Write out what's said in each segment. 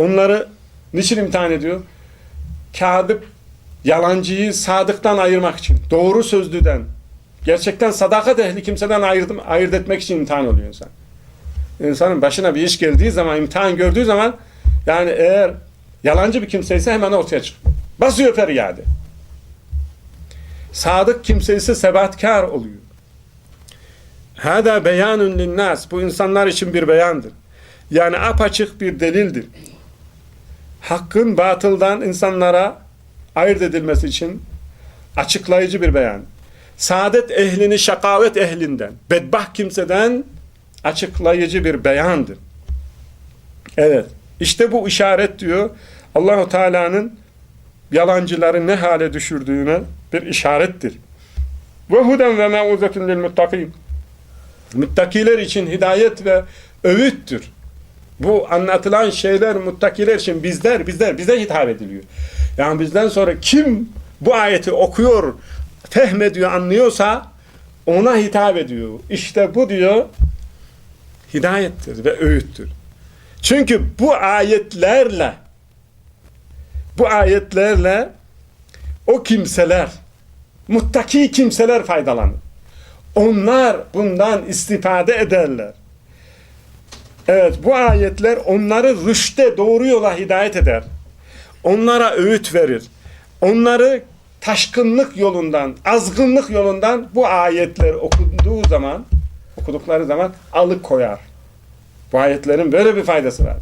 Onları niçin imtihan ediyor? Kâdip, yalancıyı sadıktan ayırmak için. Doğru sözlüden, gerçekten sadakat ehli kimseden ayırdım, ayırt etmek için imtihan oluyor insan. İnsanın başına bir iş geldiği zaman, imtihan gördüğü zaman yani eğer yalancı bir kimseyse hemen ortaya çıkıyor. Basıyor feryadı. Sadık kimse ise sebatkar oluyor. Hada beyanun linnas. Bu insanlar için bir beyandır. Yani apaçık bir delildir. Hakkın batıldan insanlara ayırt edilmesi için açıklayıcı bir beyan. Saadet ehlini şakavet ehlinden, bedbaht kimseden açıklayıcı bir beyandır. Evet. İşte bu işaret diyor Allahu Teala'nın yalancıları ne hale düşürdüğüne bir işarettir. Ve huden ve meuzetun lil muttakin. Muttakiler için hidayet ve öğüttür. Bu anlatılan şeyler muttakiler için bizler, bizler, bize hitap ediliyor. Yani bizden sonra kim bu ayeti okuyor, fehmediyor, anlıyorsa ona hitap ediyor. İşte bu diyor hidayettir ve öğüttür. Çünkü bu ayetlerle bu ayetlerle o kimseler muttaki kimseler faydalanır. Onlar bundan istifade ederler. Evet bu ayetler onları rüşte doğru yola hidayet eder. Onlara öğüt verir. Onları taşkınlık yolundan, azgınlık yolundan bu ayetler okunduğu zaman, okudukları zaman alıkoyar. Bu ayetlerin böyle bir faydası var.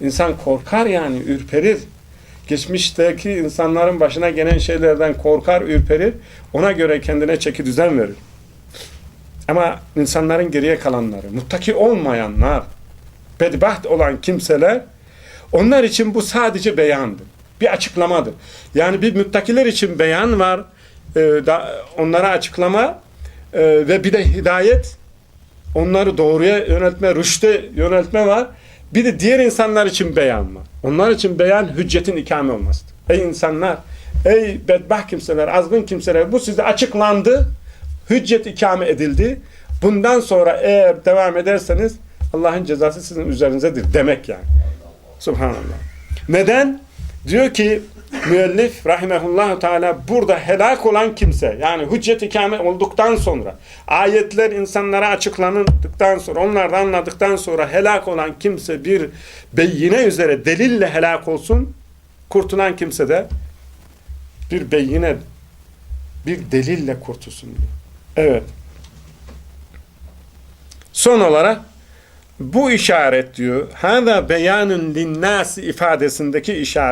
İnsan korkar yani, ürperir. Geçmişteki insanların başına gelen şeylerden korkar, ürperir. Ona göre kendine çeki düzen verir. Ama insanların geriye kalanları, muttaki olmayanlar, bedbaht olan kimseler, onlar için bu sadece beyandır. Bir açıklamadır. Yani bir müttakiler için beyan var, e, da, onlara açıklama e, ve bir de hidayet, onları doğruya yöneltme, rüşte yöneltme var. Bir de diğer insanlar için beyan var. Onlar için beyan hüccetin ikame olmasıdır. Ey insanlar, ey bedbaht kimseler, azgın kimseler bu size açıklandı, hüccet ikame edildi. Bundan sonra eğer devam ederseniz Allah'ın cezası sizin üzerinizdedir demek yani. Subhanallah. Neden? Diyor ki müellif rahimehullahu teala burada helak olan kimse yani hüccet ikame olduktan sonra ayetler insanlara açıklandıktan sonra onları da anladıktan sonra helak olan kimse bir beyine üzere delille helak olsun kurtulan kimse de bir beyine bir delille kurtulsun diyor. Evet. Son olarak bu işaret diyor. Hâzâ beyanun linnâsi ifadesindeki işaret